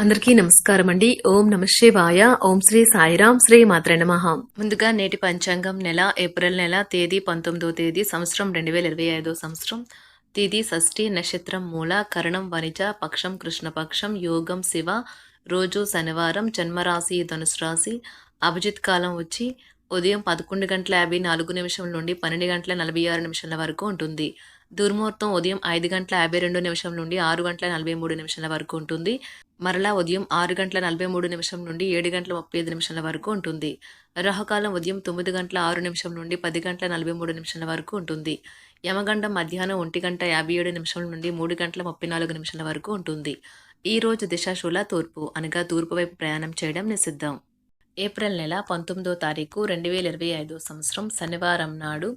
అందరికీ నమస్కారం అండి ఓం నమ శివాయ. ఓం శ్రీ సాయిరాం శ్రీ మాత్ర నమః. ముందుగా నేటి పంచాంగం నెల ఏప్రిల్ నెల తేదీ పంతొమ్మిదో తేదీ సంవత్సరం రెండు వేల ఇరవై ఐదో సంవత్సరం. తేదీ షష్ఠి నక్షత్రం మూల కరణం వనిజ పక్షం కృష్ణపక్షం యోగం శివ రోజు శనివారం జన్మరాశి ధనుసు రాశి అభిజిత్ కాలం వచ్చి ఉదయం పదకొండు గంటల యాభై నాలుగు నిమిషం నుండి పన్నెండు గంటల నలభై ఆరు నిమిషాల వరకు ఉంటుంది. దుర్ముహూర్తం ఉదయం ఐదు గంటల యాభై రెండు నిమిషం నుండి ఆరు గంటల నలభై మూడు నిమిషాల వరకు ఉంటుంది. మరలా ఉదయం ఆరు గంటల నలభై మూడు నిమిషం నుండి ఏడు గంటల ముప్పై ఐదు నిమిషాల వరకు ఉంటుంది. రాహుకాలం ఉదయం తొమ్మిది గంటల ఆరు నిమిషం నుండి పది గంటల నలభై మూడు నిమిషాల వరకు ఉంటుంది. యమగండం మధ్యాహ్నం ఒంటి గంట యాభై ఏడు నిమిషం నుండి మూడు గంటల ముప్పై నాలుగు నిమిషాల వరకు ఉంటుంది. ఈ రోజు దిశాశూల తూర్పు అనగా తూర్పు వైపు ప్రయాణం చేయడం నిషిద్ధం. ఏప్రిల్ నెల పంతొమ్మిదో తారీఖు రెండు వేల ఇరవై ఐదో సంవత్సరం శనివారం నాడు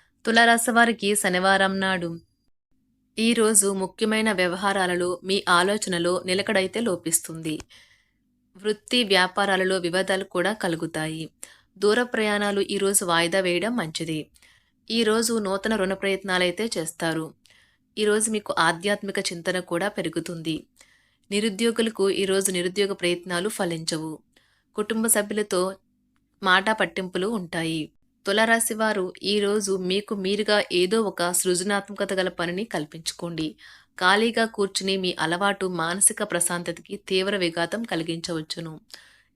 తులరాశివారికి శనివారం నాడు. ఈరోజు ముఖ్యమైన వ్యవహారాలలో మీ ఆలోచనలో నిలకడైతే లోపిస్తుంది. వృత్తి వ్యాపారాలలో వివాదాలు కూడా కలుగుతాయి. దూర ప్రయాణాలు ఈరోజు వాయిదా వేయడం మంచిది. ఈరోజు నూతన రుణ ప్రయత్నాలైతే చేస్తారు. ఈరోజు మీకు ఆధ్యాత్మిక చింతన కూడా పెరుగుతుంది. నిరుద్యోగులకు ఈరోజు నిరుద్యోగ ప్రయత్నాలు ఫలించవు. కుటుంబ సభ్యులతో మాట పట్టింపులు ఉంటాయి. తులరాశి వారు ఈరోజు మీకు మీరుగా ఏదో ఒక సృజనాత్మకత గల పనిని కల్పించుకోండి. ఖాళీగా కూర్చుని మీ అలవాటు మానసిక ప్రశాంతతకి తీవ్ర విఘాతం కలిగించవచ్చును.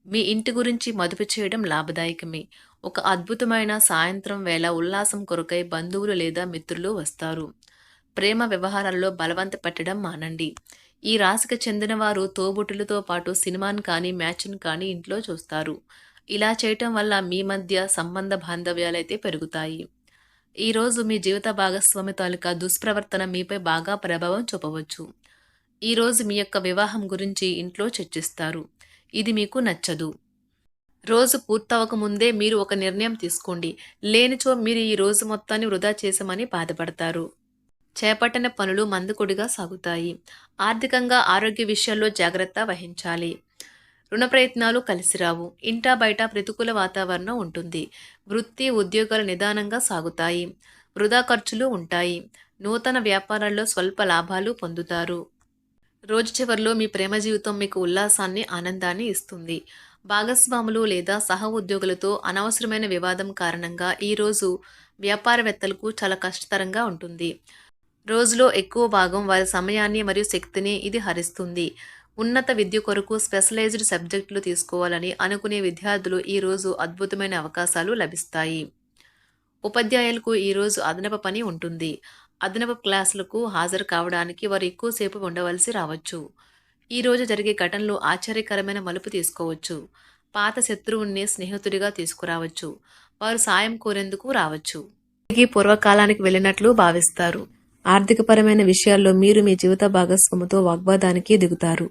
మీ ఇంటి గురించి మదుపు చేయడం లాభదాయకమే. ఒక అద్భుతమైన సాయంత్రం వేళ ఉల్లాసం కొరకై బంధువులు లేదా మిత్రులు వస్తారు. ప్రేమ వ్యవహారాల్లో బలవంత పెట్టడం మానండి. ఈ రాశికి చెందిన వారు తోబుట్టులతో పాటు సినిమాను కానీ మ్యాచ్ను కానీ ఇంట్లో చూస్తారు. ఇలా చేయటం వల్ల మీ మధ్య సంబంధ బాంధవ్యాలైతే పెరుగుతాయి. ఈరోజు మీ జీవిత భాగస్వామి తాలూకా దుష్ప్రవర్తన మీపై బాగా ప్రభావం చూపవచ్చు. ఈరోజు మీ యొక్క వివాహం గురించి ఇంట్లో చర్చిస్తారు. ఇది మీకు నచ్చదు. రోజు పూర్తవక ముందే మీరు ఒక నిర్ణయం తీసుకోండి. లేనిచో మీరు ఈ రోజు మొత్తాన్ని వృధా చేశామని బాధపడతారు. చేపట్టిన పనులు మందుకొడిగా సాగుతాయి. ఆర్థికంగా ఆరోగ్య విషయాల్లో జాగ్రత్త వహించాలి. రుణ ప్రయత్నాలు కలిసిరావు ఇంటా బయట ప్రతికూల వాతావరణం ఉంటుంది. వృత్తి ఉద్యోగాలు నిదానంగా సాగుతాయి. వృధా ఖర్చులు ఉంటాయి. నూతన వ్యాపారాల్లో స్వల్ప లాభాలు పొందుతారు. రోజు చివరిలో మీ ప్రేమ జీవితం మీకు ఉల్లాసాన్ని ఆనందాన్ని ఇస్తుంది. భాగస్వాములు లేదా సహ ఉద్యోగులతో అనవసరమైన వివాదం కారణంగా ఈరోజు వ్యాపారవేత్తలకు చాలా కష్టతరంగా ఉంటుంది. రోజులో ఎక్కువ భాగం వారి సమయాన్ని మరియు శక్తిని ఇది హరిస్తుంది. ఉన్నత విద్య కొరకు స్పెషలైజ్డ్ సబ్జెక్టులు తీసుకోవాలని అనుకునే విద్యార్థులు ఈరోజు అద్భుతమైన అవకాశాలు లభిస్తాయి. ఉపాధ్యాయులకు ఈరోజు అదనపు పని ఉంటుంది. అదనపు క్లాసులకు హాజరు కావడానికి వారు ఎక్కువసేపు ఉండవలసి రావచ్చు. ఈరోజు జరిగే ఘటనలు ఆశ్చర్యకరమైన మలుపు తీసుకోవచ్చు. పాత శత్రువుని స్నేహితుడిగా తీసుకురావచ్చు. వారు సాయం కోరేందుకు రావచ్చు. తిరిగి పూర్వకాలానికి వెళ్ళినట్లు భావిస్తారు. ఆర్థికపరమైన విషయాల్లో మీరు మీ జీవిత భాగస్వామితో వాగ్వాదానికి దిగుతారు.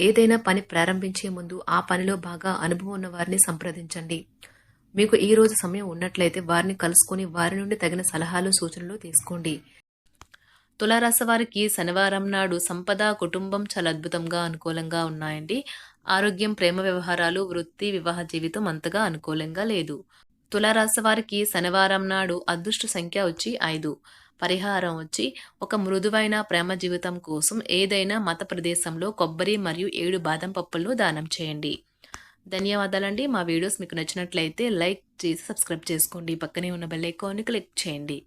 ఏదైనా పని ప్రారంభించే ముందు ఆ పనిలో బాగా అనుభవం ఉన్న వారిని సంప్రదించండి. మీకు ఈ రోజు సమయం ఉన్నట్లయితే వారిని కలుసుకుని వారి నుండి తగిన సలహాలు సూచనలు తీసుకోండి. తులారాశి వారికి శనివారం నాడు సంపద కుటుంబం చాలా అద్భుతంగా అనుకూలంగా ఉన్నాయండి. ఆరోగ్యం ప్రేమ వ్యవహారాలు వృత్తి వివాహ జీవితం అంతగా అనుకూలంగా లేదు. తులారాశి వారికి శనివారం నాడు అదృష్ట సంఖ్య వచ్చి ఐదు. పరిహారం వచ్చి ఒక మృదువైన ప్రేమ జీవితం కోసం ఏదైనా మత ప్రదేశంలో కొబ్బరి మరియు ఏడు బాదం పప్పులను దానం చేయండి. ధన్యవాదాలండి. మా వీడియోస్ మీకు నచ్చినట్లయితే లైక్ చేసి సబ్స్క్రైబ్ చేసుకోండి. పక్కనే ఉన్న బెల్ ఐకాన్ని క్లిక్ చేయండి.